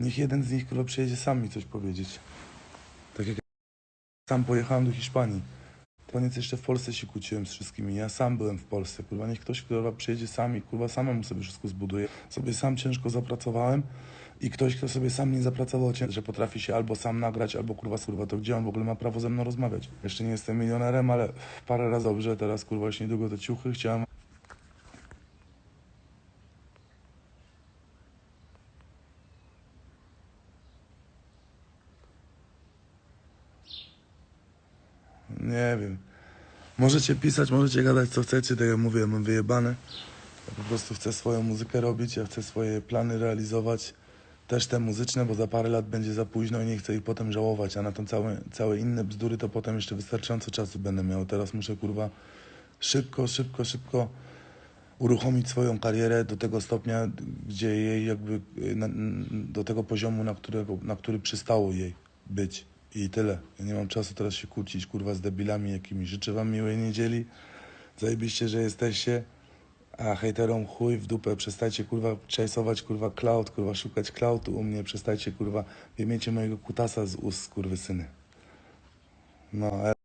Niech jeden z nich kurwa przyjedzie sam mi coś powiedzieć. Tak jak sam pojechałem do Hiszpanii. Koniec jeszcze w Polsce się kłóciłem z wszystkimi. Ja sam byłem w Polsce. Kurwa, niech ktoś kurwa przyjedzie sam i kurwa samemu sobie wszystko zbuduje. Sobie sam ciężko zapracowałem i ktoś, kto sobie sam nie zapracował, że potrafi się albo sam nagrać, albo kurwa kurwa, to gdzie on w ogóle ma prawo ze mną rozmawiać? Jeszcze nie jestem milionerem, ale parę razy dobrze, teraz kurwa już niedługo te ciuchy chciałem Nie wiem. Możecie pisać, możecie gadać co chcecie, tak jak mówię, mam wyjebane. Ja po prostu chcę swoją muzykę robić, ja chcę swoje plany realizować. Też te muzyczne, bo za parę lat będzie za późno i nie chcę ich potem żałować, a na to całe, całe inne bzdury to potem jeszcze wystarczająco czasu będę miał. Teraz muszę kurwa szybko, szybko, szybko uruchomić swoją karierę do tego stopnia, gdzie jej jakby do tego poziomu, na, którego, na który przystało jej być. I tyle. Ja nie mam czasu teraz się kłócić, kurwa, z debilami jakimi. Życzę wam miłej niedzieli. Zajebiście, że jesteście. A hejterom chuj w dupę. Przestajcie, kurwa, chase'ować, kurwa, cloud, kurwa, szukać cloudu u mnie. Przestajcie, kurwa, wymiecie mojego kutasa z ust, kurwy syny. No,